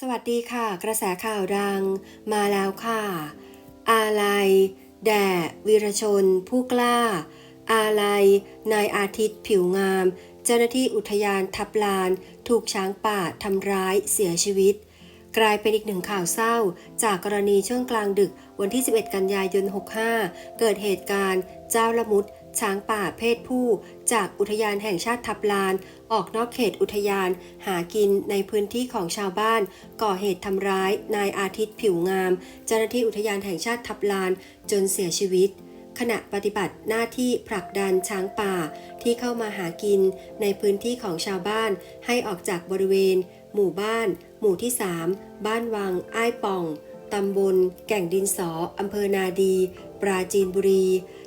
สวัสดีค่ะ กระแสข่าวดังมาแล้วค่ะ อาลัย แด่วีรชน ผู้กล้า อาลัย นายอาทิตย์ผิวงาม เจ้าหน้าที่อุทยานทับลาน ถูกช้างป่าทำร้ายเสียชีวิต กลายเป็นอีกหนึ่งข่าวเศร้า จากกรณีช่วงกลางดึกวันที่ 11 กันยายน 65 เกิดเหตุการณ์เจ้าละมุด ช้างป่าเพศผู้ จากอุทยานแห่งชาติทับลาน ออกนอกเขตอุทยาน หากินในพื้นที่ของชาวบ้าน ก่อเหตุทำร้าย นายอาทิตย์ผิวงาม เจ้าหน้าที่อุทยานแห่งชาติทับลาน จนเสียชีวิต ขณะปฏิบัติหน้าที่ผลักดันช้างป่าที่เข้ามาหากินในพื้นที่ของชาวบ้าน ให้ออกจากบริเวณ หมู่บ้าน หมู่ที่ 3 บ้านวัง อ้ายป่องตำบล แก่งดินสอ อำเภอนาดี ปราจีนบุรี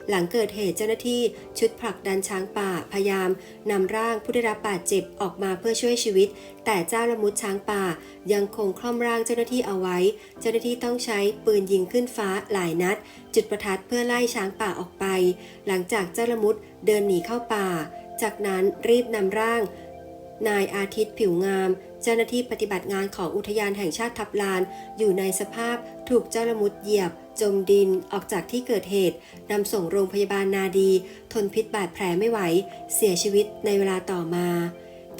หลังเกิดเหตุเจ้าหน้าที่ชุดผลักดันช้างป่าพยายามนำร่างผู้ได้รับบาดเจ็บออกมาเพื่อช่วยชีวิต แต่เจ้าละมุดช้างป่ายังคงคล่อมร่างเจ้าหน้าที่เอาไว้ เจ้าหน้าที่ต้องใช้ปืนยิงขึ้นฟ้าหลายนัด จุดประทัดเพื่อไล่ช้างป่าออกไป หลังจากเจ้าละมุดเดินหนีเข้าป่า จากนั้นรีบนำร่าง นายอาทิตย์ผิวงาม เจ้าหน้าที่ปฏิบัติงานของอุทยานแห่งชาติทับลาน อยู่ในสภาพถูกเจ้าละมุดเหยียบ จมดินออกจากที่เกิดเหตุนำส่งโรงพยาบาลนาดี ทนพิษบาดแผลไม่ไหว เสียชีวิตในเวลาต่อมา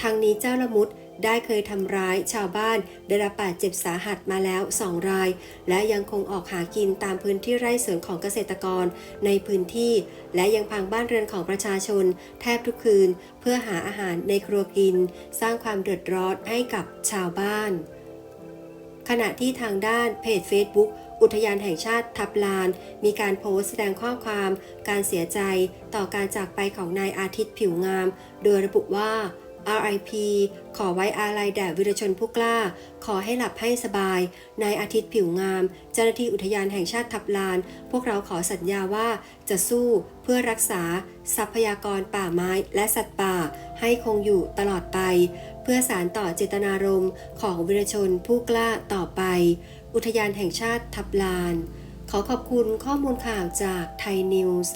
ทางนี้เจ้าละมุด ได้เคยทำร้ายชาวบ้านได้รับบาดเจ็บสาหัสมาแล้วสองราย และยังคงออกหากินตามพื้นที่ไร่สวนของเกษตรกรในพื้นที่ และยังพังบ้านเรือนของประชาชน แทบทุกคืน เพื่อหาอาหารในครัวกิน สร้างความเดือดร้อนให้กับชาวบ้าน ขณะที่ทางด้านเพจ Facebook อุทยานแห่งชาติทับลาน มีการโพสต์แสดงข้อความ การเสียใจต่อการจากไปของนายอาทิตย์ผิวงาม โดยระบุว่า RIP ขอไว้อาลัยแด่วิรชนผู้กล้า ขอให้หลับให้สบาย นายอาทิตย์ผิวงาม เจ้าหน้าที่อุทยานแห่งชาติทับลาน พวกเราขอสัญญาว่าจะสู้เพื่อรักษา ทรัพยากรป่าไม้และสัตว์ป่า ให้คงอยู่ตลอดไป เพื่อสารต่อเจตนารมณ์ของวิรชนผู้กล้าต่อไป อุทยานแห่งชาติทับลาน ขอขอบคุณข้อมูลข่าวจากไทยนิวส์